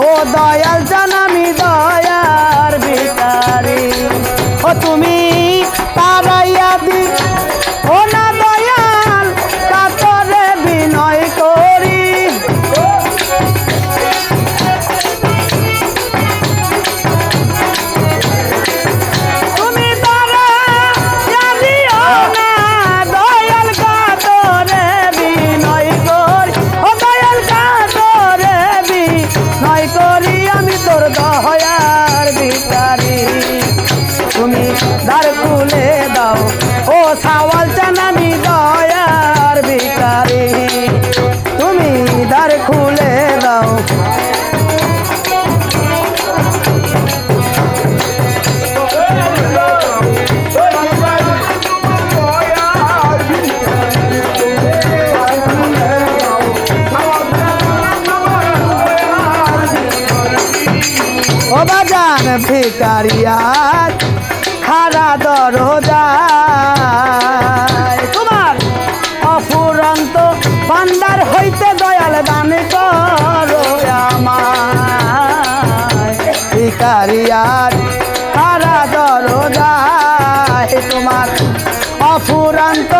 ও দয়াল জানামি দয়ার ভিকারি ও তুমি বাজান ভিকারিয়ার খারা দরজায়। তোমার অফুরন্ত ভান্ডার হইতে দয়াল দান করো আমায়। ভিকারিয়ার খারা দরজায়। তোমার অফুরন্ত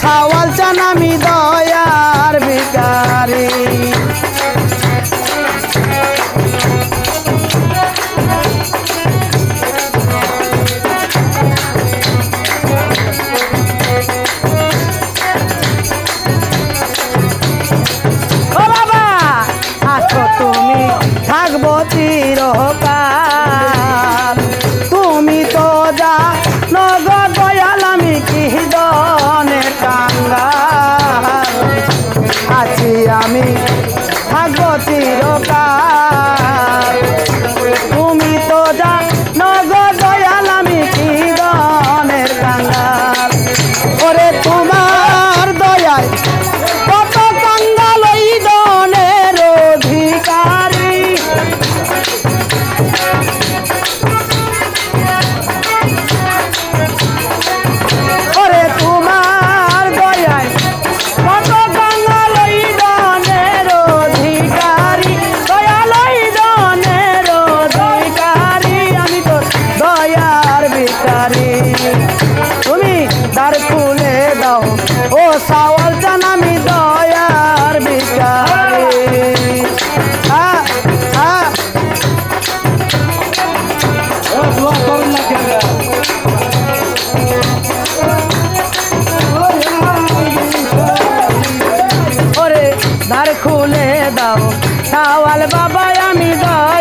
সাওয়াল জানামি দয়ার চিরকাল ভিকারি তুমি দ্বার খুলে দাও। ও সাওয়াল চান আমি দয়ার হ্যাঁ ওরে দ্বার খুলে দাও। সাওয়াল বাবা আমি ভিকারি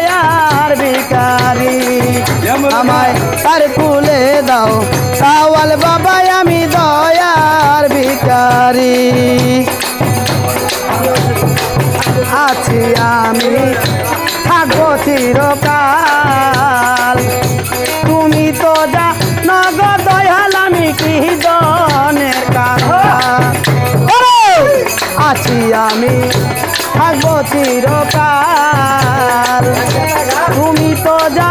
আমায় তার খুলে দাও। সাওয়াল বাবা আমি দয়ার ভিকারি আছি আমি, থাকব চিরকাল। তুমি তো যা নগদ দয়াল, আমি কি দনের কাকা আছি আমি, থাকব চিরকাল। তুমি তো যা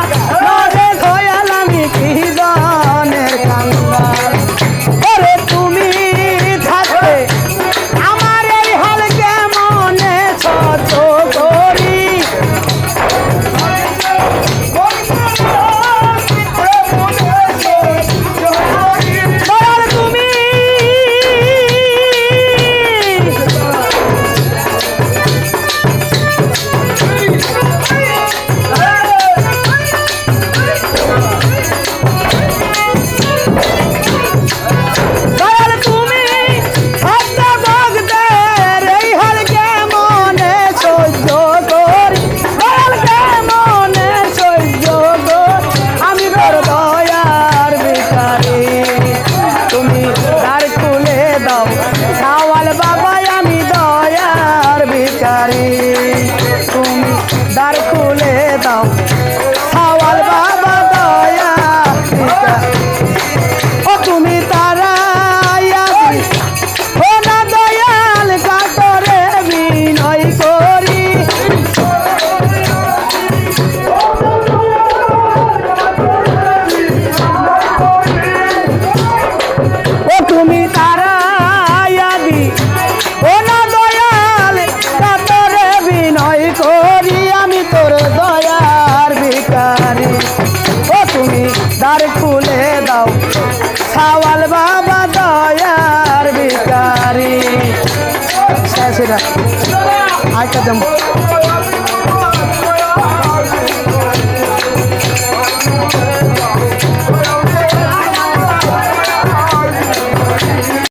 আচ্ছা